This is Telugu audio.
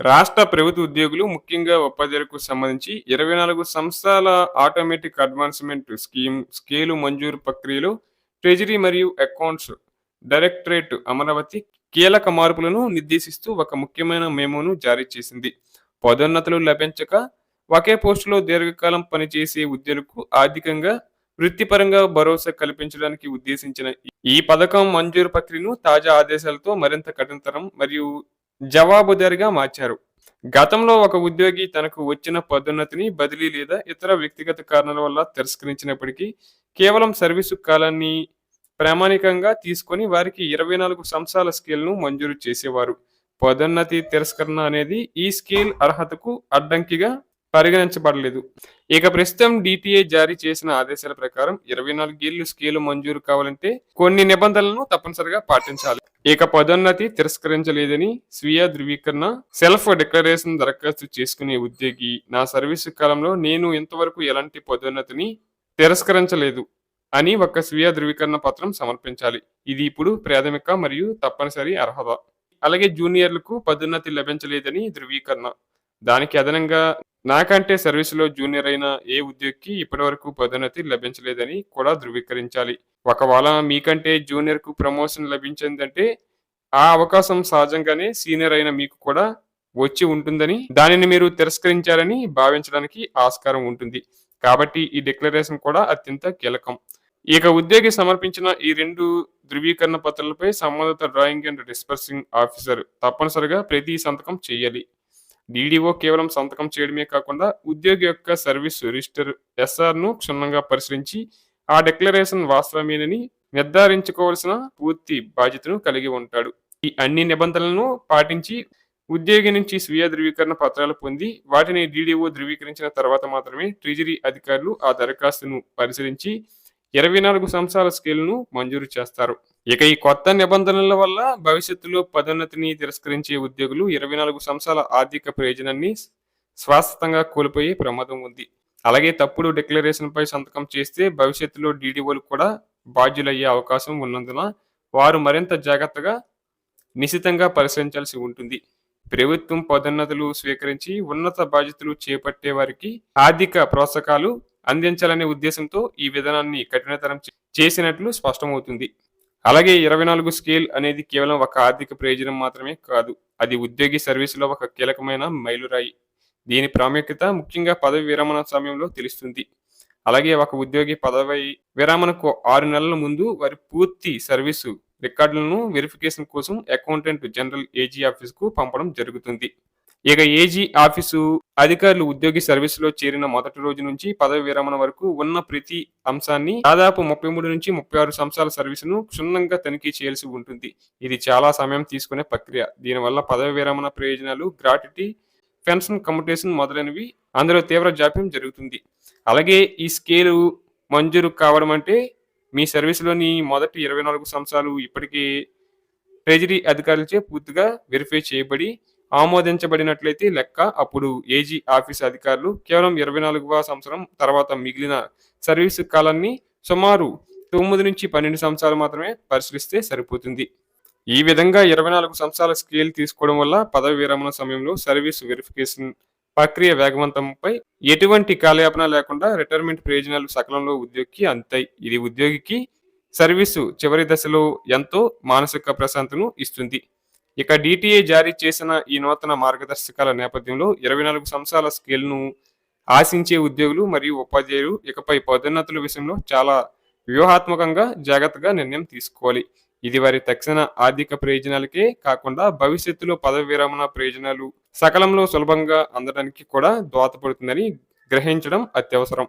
రాష్ట్ర ప్రభుత్వ ఉద్యోగులు ముఖ్యంగా ఉపాధ్యాయులకు సంబంధించి ఇరవై నాలుగు సంస్థల ఆటోమేటిక్ అడ్వాన్స్మెంట్ స్కీమ్ స్కేలు మంజూరు ప్రక్రియలో ట్రెజరీ మరియు అకౌంట్స్ డైరెక్టరేట్ అమరావతి కీలక మార్పులను నిర్దేశిస్తూ ఒక ముఖ్యమైన మెమోను జారీ చేసింది. పదోన్నతులు లభించక ఒకే పోస్టులో దీర్ఘకాలం పనిచేసే ఉద్యోగులకు ఆర్థికంగా వృత్తిపరంగా భరోసా కల్పించడానికి ఉద్దేశించిన ఈ పథకం మంజూరు ప్రక్రియను తాజా ఆదేశాలతో మరింత కఠినతరం మరియు జవాబుదారిగా మార్చారు. గతంలో ఒక ఉద్యోగి తనకు వచ్చిన పదోన్నతిని బదిలీ లేదా ఇతర వ్యక్తిగత కారణాల వల్ల తిరస్కరించినప్పటికీ కేవలం సర్వీసు కాలాన్ని ప్రామాణికంగా తీసుకొని వారికి ఇరవై నాలుగు సంవత్సరాల స్కేల్ను మంజూరు చేసేవారు. పదోన్నతి తిరస్కరణ అనేది ఈ స్కేల్ అర్హతకు అడ్డంకిగా పరిగణించబడలేదు. ఇక ప్రస్తుతం డిటిఏ జారీ చేసిన ఆదేశాల ప్రకారం ఇరవై నాలుగేళ్ళు స్కేలు మంజూరు కావాలంటే కొన్ని నిబంధనలను తప్పనిసరిగా పాటించాలి. ఇక పదోన్నతి తిరస్కరించలేదని స్వీయ ధృవీకరణ సెల్ఫ్ డిక్లరేషన్ దరఖాస్తు చేసుకునే ఉద్యోగి నా సర్వీసు కాలంలో నేను ఇంతవరకు ఎలాంటి పదోన్నతిని తిరస్కరించలేదు అని ఒక స్వీయ ధృవీకరణ పత్రం సమర్పించాలి. ఇది ఇప్పుడు ప్రాథమిక మరియు తప్పనిసరి అర్హత. అలాగే జూనియర్లకు పదోన్నతి లభించలేదని ధృవీకరణ. దానికి అదనంగా నాకంటే సర్వీసులో జూనియర్ అయిన ఏ ఉద్యోగికి ఇప్పటివరకు పదోన్నతి లభించలేదని కూడా ధృవీకరించాలి. ఒకవేళ మీకంటే జూనియర్కు ప్రమోషన్ లభించిందంటే ఆ అవకాశం సహజంగానే సీనియర్ అయిన మీకు కూడా వచ్చి ఉంటుందని దానిని మీరు తిరస్కరించారని భావించడానికి ఆస్కారం ఉంటుంది. కాబట్టి ఈ డిక్లరేషన్ కూడా అత్యంత కీలకం. ఇక ఉద్యోగి సమర్పించిన ఈ రెండు ధృవీకరణ పత్రాలపై సంబంధిత డ్రాయింగ్ అండ్ డిస్పర్సింగ్ ఆఫీసర్ తప్పనిసరిగా ప్రతి సంతకం చేయాలి. డీడీఓ కేవలం సంతకం చేయడమే కాకుండా ఉద్యోగి యొక్క సర్వీస్ రిజిస్టర్ ఎస్ఆర్ను క్షుణ్ణంగా పరిశీలించి ఆ డిక్లరేషన్ వాస్తవమేనని నిర్ధారించుకోవాల్సిన పూర్తి బాధ్యతను కలిగి ఉంటాడు. ఈ అన్ని నిబంధనలను పాటించి ఉద్యోగి నుంచి స్వీయ ధృవీకరణ పత్రాలు పొంది వాటిని డీడీఓ ధృవీకరించిన తర్వాత మాత్రమే ట్రెజరీ అధికారులు ఆ దరఖాస్తును పరిశీలించి ఇరవై నాలుగు సంవత్సరాల స్కేల్ను మంజూరు చేస్తారు. ఇక ఈ కొత్త నిబంధనల వల్ల భవిష్యత్తులో పదోన్నతిని తిరస్కరించే ఉద్యోగులు ఇరవై నాలుగు సంవత్సరాల ఆర్థిక ప్రయోజనాన్ని శాశ్వతంగా కోల్పోయే ప్రమాదం ఉంది. అలాగే తప్పుడు డిక్లరేషన్పై సంతకం చేస్తే భవిష్యత్తులో డీడీఓలు కూడా బాధ్యులయ్యే అవకాశం ఉన్నందున వారు మరింత జాగ్రత్తగా నిశితంగా పరిశీలించాల్సి ఉంటుంది. ప్రభుత్వం పదోన్నతులు స్వీకరించి ఉన్నత బాధ్యతలు చేపట్టే వారికి ఆర్థిక ప్రోత్సాహకాలు అందించాలనే ఉద్దేశంతో ఈ విధానాన్ని కఠినతరం చేసినట్లు స్పష్టమవుతుంది. అలాగే ఇరవై నాలుగు స్కేల్ అనేది కేవలం ఒక ఆర్థిక ప్రయోజనం మాత్రమే కాదు అది ఉద్యోగి సర్వీసులో ఒక కీలకమైన మైలురాయి. దీని ప్రాముఖ్యత ముఖ్యంగా పదవి విరమణ సమయంలో తెలుస్తుంది. అలాగే ఒక ఉద్యోగి పదవి విరమణకు ఆరు నెలల ముందు వారి పూర్తి సర్వీసు రికార్డులను వెరిఫికేషన్ కోసం అకౌంటెంట్ జనరల్ ఏజీ ఆఫీస్కు పంపడం జరుగుతుంది. ఇక ఏజీ ఆఫీసు అధికారులు ఉద్యోగి సర్వీసులో చేరిన మొదటి రోజు నుంచి పదవి విరమణ వరకు ఉన్న ప్రతి అంశాన్ని దాదాపు ముప్పై మూడు నుంచి ముప్పై ఆరు సంవత్సరాల సర్వీసును క్షుణ్ణంగా తనిఖీ చేయాల్సి ఉంటుంది. ఇది చాలా సమయం తీసుకునే ప్రక్రియ. దీనివల్ల పదవి విరమణ ప్రయోజనాలు గ్రాట్యుటీ పెన్షన్ కమ్యూటేషన్ మొదలైనవి అందులో తీవ్ర జాప్యం జరుగుతుంది. అలాగే ఈ స్కేలు మంజూరు కావడం అంటే మీ సర్వీసులోని మొదటి ఇరవై నాలుగు సంవత్సరాలు ఇప్పటికే ట్రెజరీ అధికారులచే పూర్తిగా వెరిఫై చేయబడి ఆమోదించబడినట్లయితే లెక్క అప్పుడు ఏజీ ఆఫీస్ అధికారులు కేవలం ఇరవై నాలుగవ సంవత్సరం తర్వాత మిగిలిన సర్వీసు కాలాన్ని సుమారు తొమ్మిది నుంచి పన్నెండు సంవత్సరాలు మాత్రమే పరిశీలిస్తే సరిపోతుంది. ఈ విధంగా ఇరవై నాలుగు సంవత్సరాల స్కేల్ తీసుకోవడం వల్ల పదవి విరమణ సమయంలో సర్వీస్ వెరిఫికేషన్ ప్రక్రియ వేగవంతంపై ఎటువంటి కాలయాపన లేకుండా రిటైర్మెంట్ ప్రయోజనాలు సకలంలో ఉద్యోగికి అంతాయి ఇది ఉద్యోగికి సర్వీసు చివరి దశలో ఎంతో మానసిక ప్రశాంతను ఇస్తుంది. ఇక డిటిఏ జారీ చేసిన ఈ నూతన మార్గదర్శకాల నేపథ్యంలో ఇరవై నాలుగు సంవత్సరాల స్కేల్ను ఆశించే ఉద్యోగులు మరియు ఉపాధ్యాయులు ఇకపై పదోన్నతుల విషయంలో చాలా వ్యూహాత్మకంగా జాగ్రత్తగా నిర్ణయం తీసుకోవాలి. ఇది వారి తక్షణ ఆర్థిక ప్రయోజనాలకే కాకుండా భవిష్యత్తులో పదవి విరమణ ప్రయోజనాలు సకలంలో సులభంగా అందడానికి కూడా దోహదపడుతుందని గ్రహించడం అత్యవసరం.